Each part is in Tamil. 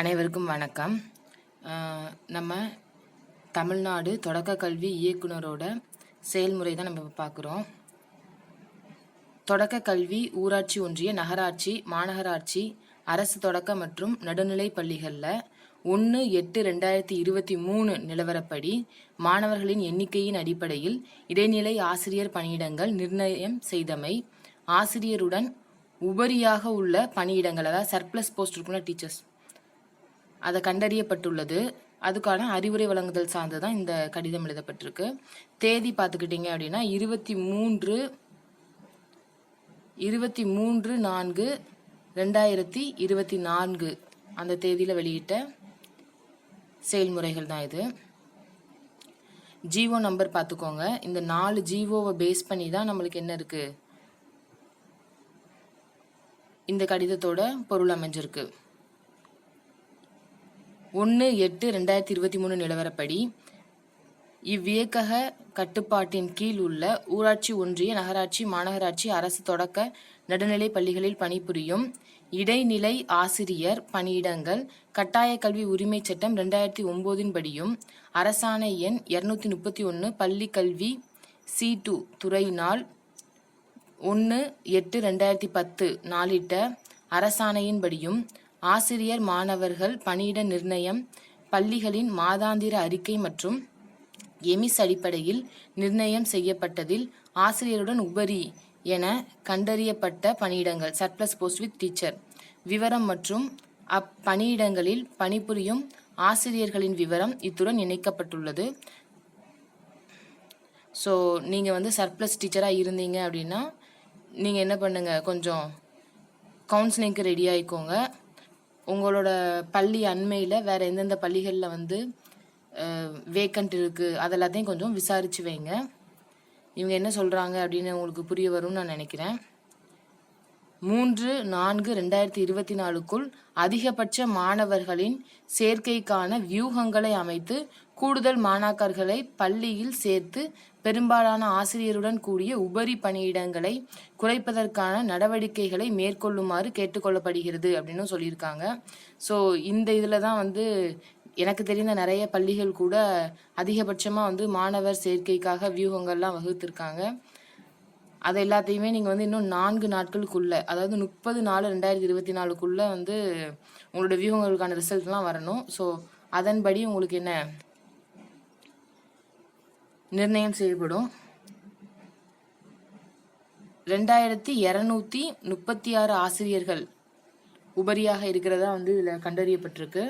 அனைவருக்கும் வணக்கம். நம்ம தமிழ்நாடு தொடக்க கல்வி இயக்குனரோட செயல்முறை தான் நம்ம பார்க்குறோம். தொடக்க கல்வி ஊராட்சி ஒன்றிய நகராட்சி மாநகராட்சி அரசு தொடக்க மற்றும் நடுநிலை பள்ளிகளில் ஒன்று எட்டு ரெண்டாயிரத்தி இருபத்தி மூணு நிலவரப்படி மாணவர்களின் எண்ணிக்கையின் அடிப்படையில் இடைநிலை ஆசிரியர் பணியிடங்கள் நிர்ணயம் செய்தமை ஆசிரியருடன் உபரியாக உள்ள பணியிடங்கள் அதாவது சர்ப்ளஸ் போஸ்ட் இருக்குல்ல டீச்சர்ஸ் அதை கண்டறியப்பட்டுள்ளது. அதுக்கான அறிவுரை வழங்குதல் சார்ந்து தான் இந்த கடிதம் எழுதப்பட்டிருக்கு. தேதி பார்த்துக்கிட்டிங்க அப்படின்னா இருபத்தி மூன்று இருபத்தி மூன்று நான்கு ரெண்டாயிரத்தி இருபத்தி நான்கு அந்த தேதியில் வெளியிட்ட செயல்முறைகள் தான் இது. ஜிஓ நம்பர் பார்த்துக்கோங்க. இந்த நாலு ஜிஓவை பேஸ் பண்ணி தான் நம்மளுக்கு என்ன இருக்குது இந்த கடிதத்தோட பொருள் அமைஞ்சிருக்கு. ஒன்று எட்டு ரெண்டாயிரத்தி இருபத்தி மூணு நிலவரப்படி இவ்வியக்கக கட்டுப்பாட்டின் கீழ் உள்ள ஊராட்சி ஒன்றிய நகராட்சி மாநகராட்சி அரசு தொடக்க நடுநிலை பள்ளிகளில் பணிபுரியும் இடைநிலை ஆசிரியர் பணியிடங்கள் கட்டாய கல்வி உரிமைச் சட்டம் ரெண்டாயிரத்தி ஒம்போதின் படியும் அரசாணை எண் இரநூத்தி முப்பத்தி ஒன்று பள்ளி கல்வி சி டூ துறையினால் ஒன்று எட்டு ரெண்டாயிரத்தி பத்து நாளிட்ட அரசாணையின்படியும் ஆசிரியர் மாணவர்கள் பணியிட நிர்ணயம் பள்ளிகளின் மாதாந்திர அறிக்கை மற்றும் எமிஸ் அடிப்படையில் நிர்ணயம் செய்யப்பட்டதில் ஆசிரியருடன் உபரி என கண்டறியப்பட்ட பணியிடங்கள். Surplus post with teacher. விவரம் மற்றும் அப்பணியிடங்களில் பணிபுரியும் ஆசிரியர்களின் விவரம் இத்துடன் இணைக்கப்பட்டுள்ளது. ஸோ நீங்கள் வந்து சர்ப்ளஸ் டீச்சராக இருந்தீங்க அப்படின்னா நீங்கள் என்ன பண்ணுங்கள் கொஞ்சம் கவுன்சிலிங்க்கு ரெடி ஆகிக்கோங்க உங்களோட பள்ளி அண்மையில் வேறு எந்தெந்த பள்ளிகளில் வந்து வேக்கண்ட் இருக்குது அதெல்லாத்தையும் கொஞ்சம் விசாரித்து வைங்க. இவங்க என்ன சொல்கிறாங்க அப்படின்னு உங்களுக்கு புரிய வரும்னு நான் நினைக்கிறேன். மூன்று நான்கு ரெண்டாயிரத்தி இருபத்தி நாலுக்குள் அதிகபட்ச மாணவர்களின் சேர்க்கைக்கான வியூகங்களை அமைத்து கூடுதல் மாணாக்கர்களை பள்ளியில் சேர்த்து பெரும்பாலான ஆசிரியருடன் கூடிய உபரி பணியிடங்களை குறைப்பதற்கான நடவடிக்கைகளை மேற்கொள்ளுமாறு கேட்டுக்கொள்ளப்படுகிறது அப்படின்னு சொல்லியிருக்காங்க. ஸோ இந்த இதில் தான் வந்து எனக்கு தெரிந்த நிறைய பள்ளிகள் கூட அதிகபட்சமாக வந்து மாணவர் சேர்க்கைக்காக வியூகங்கள்லாம் வகுத்திருக்காங்க. அது எல்லாத்தையுமே நீங்கள் வந்து இன்னும் நான்கு நாட்களுக்குள்ளே அதாவது முப்பது நாலு ரெண்டாயிரத்தி இருபத்தி நாலுக்குள்ளே வந்து உங்களோட வியூகங்களுக்கான ரிசல்ட்லாம் வரணும். ஸோ அதன்படி உங்களுக்கு என்ன நிர்ணயம் செய்யப்படும்? ரெண்டாயிரத்தி இரநூத்தி முப்பத்தி ஆறு ஆசிரியர்கள் உபரியாக இருக்கிறதா வந்து இதில் கண்டறியப்பட்டிருக்கு.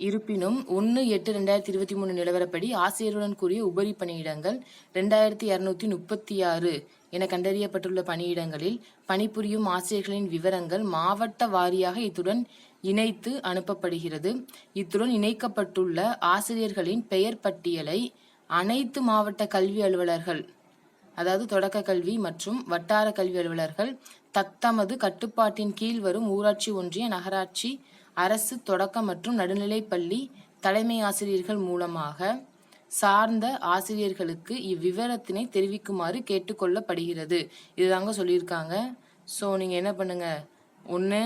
இருப்பினும் ஒன்று எட்டு ரெண்டாயிரத்தி இருபத்தி மூணு நிலவரப்படி ஆசிரியருடன் கூடிய உபரி பணியிடங்கள் ரெண்டாயிரத்தி இரநூத்தி முப்பத்தி ஆறு என கண்டறியப்பட்டுள்ள பணியிடங்களில் பணிபுரியும் ஆசிரியர்களின் விவரங்கள் மாவட்ட வாரியாக இத்துடன் இணைத்து அனுப்பப்படுகிறது. இத்துடன் இணைக்கப்பட்டுள்ள ஆசிரியர்களின் பெயர் பட்டியலை அனைத்து மாவட்ட கல்வி அலுவலர்கள் அதாவது தொடக்க கல்வி மற்றும் வட்டார கல்வி அலுவலர்கள் தத்தமது கட்டுப்பாட்டின் கீழ் வரும் ஊராட்சி ஒன்றிய நகராட்சி அரசு தொடக்க மற்றும் நடுநிலைப்பள்ளி தலைமை ஆசிரியர்கள் மூலமாக சார்ந்த ஆசிரியர்களுக்கு இவ்விவரத்தினை தெரிவிக்குமாறு கேட்டுக்கொள்ளப்படுகிறது. இதுதாங்க சொல்லியிருக்காங்க. ஸோ நீங்கள் என்ன பண்ணுங்க? ஒன்று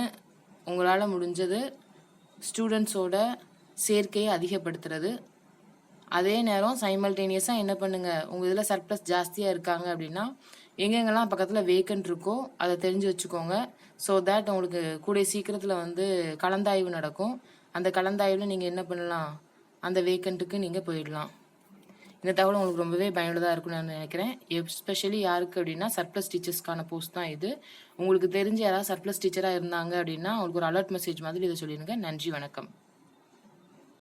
உங்களால் முடிஞ்சது ஸ்டூடெண்ட்ஸோட சேர்க்கையை அதிகப்படுத்துறது. அதே நேரம் சைமல்டேனியஸாக என்ன பண்ணுங்கள் உங்கள் இதில் சர்ப்ளஸ் ஜாஸ்தியாக இருக்காங்க அப்படின்னா எங்கெங்கெல்லாம் பக்கத்தில் வேக்கன்ட் இருக்கோ அதை தெரிஞ்சு வச்சுக்கோங்க. ஸோ தேட் உங்களுக்கு கூடிய சீக்கிரத்தில் வந்து கலந்தாய்வு நடக்கும். அந்த கலந்தாய்வில் நீங்கள் என்ன பண்ணலாம்? அந்த வேக்கண்ட்டுக்கு நீங்கள் போயிடலாம். இந்த தகவல் உங்களுக்கு ரொம்பவே பயனுள்ளதாக இருக்கும்னு நான் நினைக்கிறேன். எஸ்பெஷலி யாருக்கு அப்படின்னா சர்ப்ளஸ் டீச்சர்ஸ்க்கான போஸ்ட் தான் இது. உங்களுக்கு தெரிஞ்ச யாராவது சர்ப்ளஸ் டீச்சராக இருந்தாங்க அப்படின்னா அவங்களுக்கு ஒரு அலர்ட் மெசேஜ் மாதிரி இதை சொல்லிடுங்க. நன்றி வணக்கம்.